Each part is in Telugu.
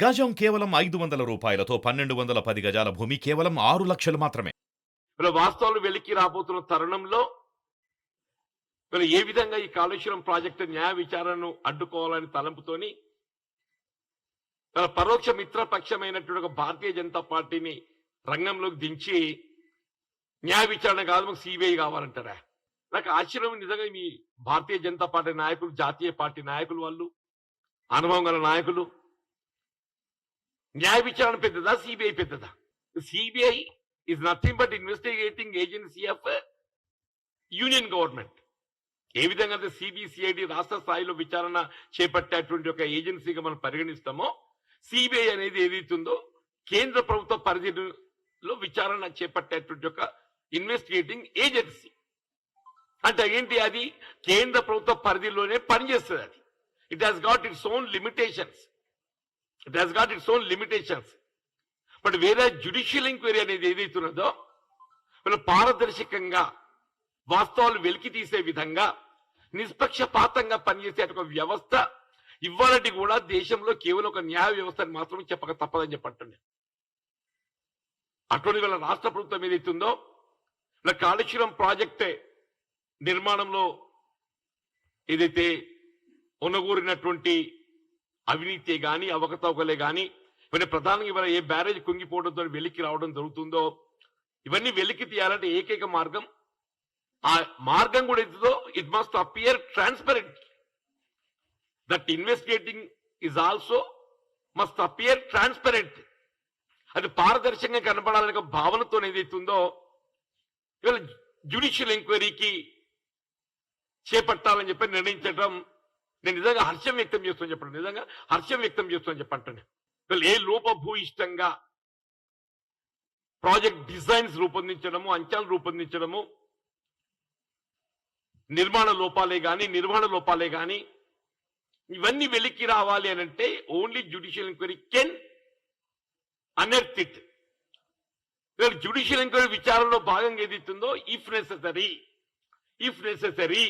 గజం కేవలం ఐదు వందల రూపాయలతో పన్నెండు వందల పది గజాల భూమి కేవలం ఆరు లక్షలు మాత్రమే. వాస్తవాలు వెలికి రాబోతున్న తరుణంలో ఏ విధంగా ఈ కాళేశ్వరం ప్రాజెక్టు న్యాయ విచారణను అడ్డుకోవాలని తలంపుతోని పరోక్ష మిత్రపక్షమైనటువంటి ఒక భారతీయ జనతా పార్టీని రంగంలోకి దించి న్యాయ విచారణ కాదు మాకు సిబిఐ కావాలంటారా? నాకు ఆశ్చర్యం నిజంగా మీ భారతీయ జనతా పార్టీ నాయకులు జాతీయ పార్టీ నాయకులు వాళ్ళు అనుభవం గల నాయకులు న్యాయ విచారణ పెద్దదా? సిబిఐ పెద్దదా? CBI is nothing but investigating agency of union government ఏ విధంగా అయితే సిబిసిఐడి రాష్ట్ర స్థాయిలో విచారణ చేపట్టేటువంటి ఒక ఏజెన్సీగా మనం పరిగణిస్తామో సిబిఐ అనేది ఏదైతుందో కేంద్ర ప్రభుత్వ పరిధిలో విచారణ చేపట్టేటువంటి ఒక ఇన్వెస్టిగేటింగ్ ఏజెన్సీ అంటే ఏంటి అది? కేంద్ర ప్రభుత్వ పరిధిలోనే పనిచేస్తుంది అది. It has got its own limitations it has got its own limitations but వేరే జ్యుడిషియల్ ఎంక్వైరీ అనేది ఏదైతున్నదో వీళ్ళు పారదర్శకంగా వాస్తవాలు వెలికి తీసే విధంగా నిష్పక్షపాతంగా పనిచేసే ఒక వ్యవస్థ ఇవ్వాలంటే కూడా దేశంలో కేవలం ఒక న్యాయ వ్యవస్థని మాత్రం చెప్పక తప్పదని చెప్పండి అటువంటి వీళ్ళ రాష్ట్ర ప్రభుత్వం ఏదైతుందో వీళ్ళ కాళేశ్వరం ప్రాజెక్టే నిర్మాణంలో ఏదైతే ఉన్నగూరినటువంటి అవినీతి గాని అవకతవకలే గాని ఇవన్నీ ప్రధానంగా ఇవాళ ఏ బ్యారేజ్ కుంగిపోవడంతో వెలికి రావడం జరుగుతుందో ఇవన్నీ వెలికి తీయాలంటే ఏకైక మార్గం ఆ మార్గం కూడా ఏదో it must appear transparent that investigating is also must appear transparent అది పారదర్శకంగా కనపడాలనే ఒక భావనతో ఏదైతుందో ఇవాళ జ్యుడిషియల్ ఎంక్వైరీకి చేపట్టాలని చెప్పి నిర్ణయించడం నేను నిజంగా హర్షం వ్యక్తం చేస్తాను చెప్పండి. నిజంగా హర్షం వ్యక్తం చేస్తాను చెప్పంటాను వీళ్ళు ఏ లోపభూయిష్టంగా ప్రాజెక్ట్ డిజైన్స్ రూపొందించడము అంచనాలు రూపొందించడము నిర్మాణ లోపాలే గాని నిర్మాణ లోపాలే గాని ఇవన్నీ వెలికి రావాలి అని అంటే only judicial enquiry can unearth it judicial enquiry విచారణలో భాగంగా ఏదైతుందో if necessary if necessary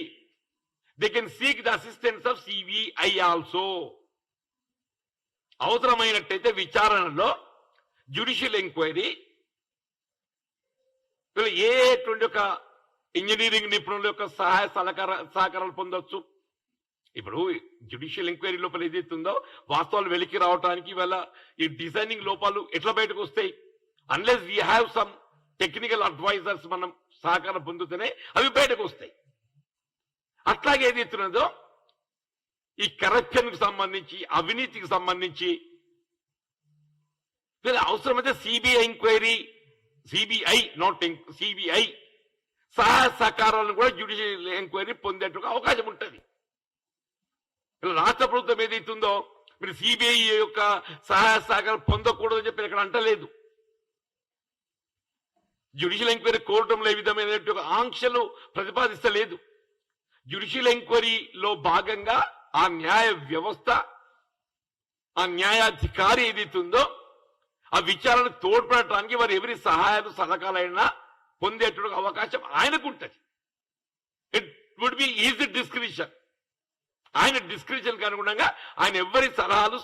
they can seek the assistance of CBI also అవసరమైనట్టయితే విచారణలో జ్యుడిషియల్ ఎంక్వైరీ వీళ్ళు ఏటువంటి ఒక ఇంజనీరింగ్ నిపుణుల యొక్క సహాయ సహకార సహకారాలు పొందొచ్చు? ఇప్పుడు జ్యుడిషియల్ ఎంక్వైరీ లోపల ఏదైతుందో వాస్తవాలు వెలికి రావడానికి ఇవాళ ఈ డిజైనింగ్ లోపాలు ఎట్లా బయటకు వస్తాయి? Unless we have some technical advisers మనం సహకారం పొందుతూనే అవి బయటకు వస్తాయి. అట్లాగే ఏదైతున్నదో ఈ కరప్షన్కు సంబంధించి అవినీతికి సంబంధించి వీళ్ళ అవసరమైతే CBI enquiry CBI not CBI సహాయ సహకారాలను కూడా జ్యుడిషియల్ ఎంక్వైరీ పొందేట్టుగా అవకాశం ఉంటుంది. రాష్ట్ర ప్రభుత్వం ఏదైతుందో మీరు సిబిఐ యొక్క సహాయ సహకారం పొందకూడదని చెప్పి ఇక్కడ అంటలేదు. జ్యుడిషియల్ ఎంక్వైరీ కోరటంలో ఏ విధమైన ఆంక్షలు ప్రతిపాదిస్తలేదు. జ్యుడిషియల్ ఎంక్వైరీలో భాగంగా ఆ న్యాయ వ్యవస్థ ఆ న్యాయాధికారి ఏదైతుందో ఆ విచారణ తోడ్పడటానికి వారు ఎవరి సహాయాలు సహకారాలైనా పొందేటువంటి అవకాశం ఆయనకు ఉంటుంది it would be easy description ఆయన డిస్క్రిప్షన్కి అనుగుణంగా ఆయన ఎవరి సలహాలు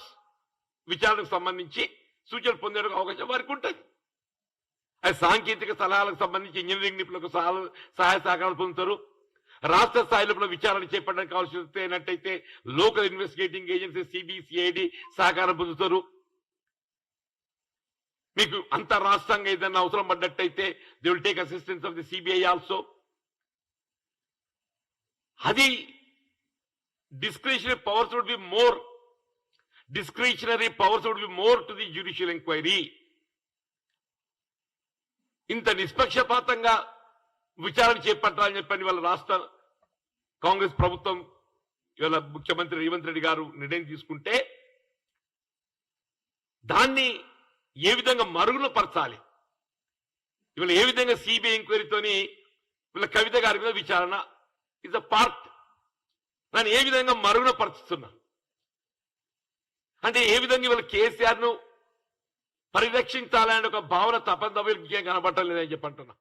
విచారణకు సంబంధించి సూచనలు పొందే అవకాశం వారికి ఉంటుంది అది సాంకేతిక సలహాలకు సంబంధించి ఇంజనీరింగ్ నిపుణులకు సలహాలు సహాయ సహకారాలు పొందుతారు రాష్ట్ర స్థాయిలో కూడా విచారణ చేపట్టడానికి కావాల్సినట్టయితే లోకల్ ఇన్వెస్టిగేటింగ్ ఏజెన్సీ సిబిసిఐడి సహకారం పొందుతారు. మీకు అంతరాష్ట్రంగా ఏదైనా అవసరం పడ్డట్టయితే they will take assistance of the CBI also అది discretionary powers would be more discretionary powers would be more to the judicial enquiry ఇంత నిష్పక్షపాతంగా విచారణ చేపట్టాలని చెప్పని వాళ్ళ రాష్ట్ర కాంగ్రెస్ ప్రభుత్వం ఇవాళ ముఖ్యమంత్రి రేవంత్ రెడ్డి గారు నిర్ణయం తీసుకుంటే దాన్ని ఏ విధంగా మరుగున పరచాలి ఇవాళ ఏ విధంగా సిబిఐ ఎంక్వైరీతోని వీళ్ళ కవిత గారి మీద విచారణ ఇస్ అ పార్ట్ దాన్ని ఏ విధంగా మరుగున పరుచుతున్నా అంటే ఏ విధంగా ఇవాళ కేసీఆర్ను పరిరక్షించాలనే ఒక భావన తప్పనిసరిగా కనబడటం లేదని చెప్పంటున్నా